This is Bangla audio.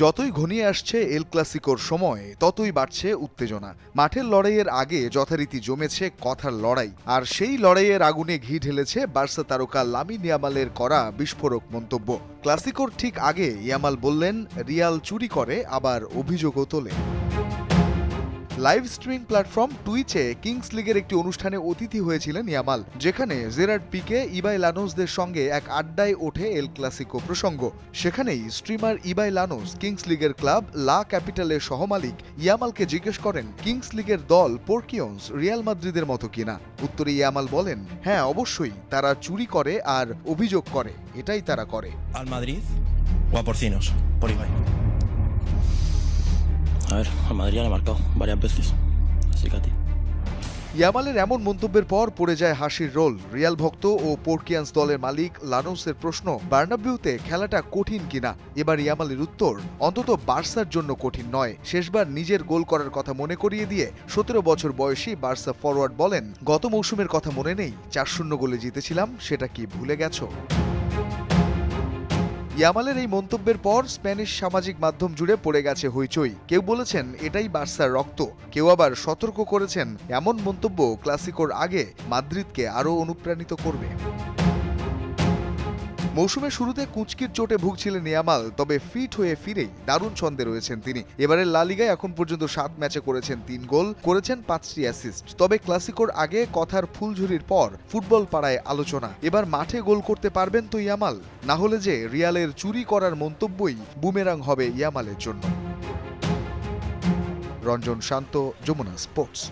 যতই ঘনিয়ে আসছে এল ক্লাসিকোর সময়, ততই বাড়ছে উত্তেজনা। মাঠের লড়াইয়ের আগে যথারীতি জমেছে কথার লড়াই, আর সেই লড়াইয়ের আগুনে ঘি ঢেলেছে বার্সা তারকা লামি নিয়ামালের করা বিস্ফোরক মন্তব্য। ক্লাসিকোর ঠিক আগে ইয়ামাল বললেন, রিয়াল চুরি করে, আবার অভিযোগও তোলে। লাইভ স্ট্রিমিং প্ল্যাটফর্ম টুইচে কিংস লিগের একটি অনুষ্ঠানে অতিথি হয়েছিলেন ইয়ামাল, যেখানে জেরার্ড পিকে, ইবাই লানোসদের সঙ্গে এক আড্ডায় ওঠে এল ক্লাসিকো প্রসঙ্গ। সেখানেই স্ট্রিমার ইবাই লানোস কিংস লিগের ক্লাব, লা ক্যাপিটালের সহমালিক ইয়ামালকে জিজ্ঞেস করেন কিংস লিগের দল পোর্কিয়ন্স রিয়াল মাদ্রিদের মতো কিনা উত্তরে ইয়ামাল বলেন হ্যাঁ অবশ্যই, তারা চুরি করে আর অভিযোগ করে, এটাই তারা করে। Madrid o a ver, al Madrid ya le he marcado varias veces. Así que a ti. ইয়ামালের এমন মন্তব্যের পর পড়ে যায় হাসির রোল রিয়াল ভক্ত ও পোর্কিয়ান্স দলের মালিক লানোসের প্রশ্ন বার্নাবিউতে খেলাটা কঠিন কিনা এবার ইয়ামালের উত্তর অন্তত বার্সার জন্য কঠিন নয় শেষবার নিজের গোল করার কথা মনে করিয়ে দিয়ে সতেরো বছর বয়সী বার্সা ফরওয়ার্ড বলেন গত মৌসুমের কথা মনে নেই চার শূন্য গোলে জিতেছিলাম সেটা কি ভুলে গেছো ইয়ামালের এই মন্তব্যের পর স্প্যানিশ সামাজিক মাধ্যম জুড়ে পড়ে গেছে হইচই। কেউ বলেছেন, এটাই বার্সার রক্ত। কেউ আবার সতর্ক করেছেন, এমন মন্তব্য ক্লাসিকোর আগে মাদ্রিদকে আরও অনুপ্রাণিত করবে। মৌসুমের শুরুতে কুচকির চোটে ভুগছিলেন ইয়ামাল তবে ফিট হয়ে ফিরেই দারুণ ছন্দে রয়েছেন তিনি। এবারের লালিগায় এখন পর্যন্ত সাত ম্যাচে করেছেন তিন গোল, করেছেন পাঁচটি অ্যাসিস্ট। তবে ক্লাসিকোর আগে কথার ফুলঝুরির পর ফুটবল পাড়ায় আলোচনা। এবার মাঠে গোল করতে পারবেন তো ইয়ামাল? না হলে যে রিয়ালের চুরি করার মন্তব্যই বুমেরাং হবে ইয়ামালের জন্য। রঞ্জন শান্ত, যমুনা স্পোর্টস।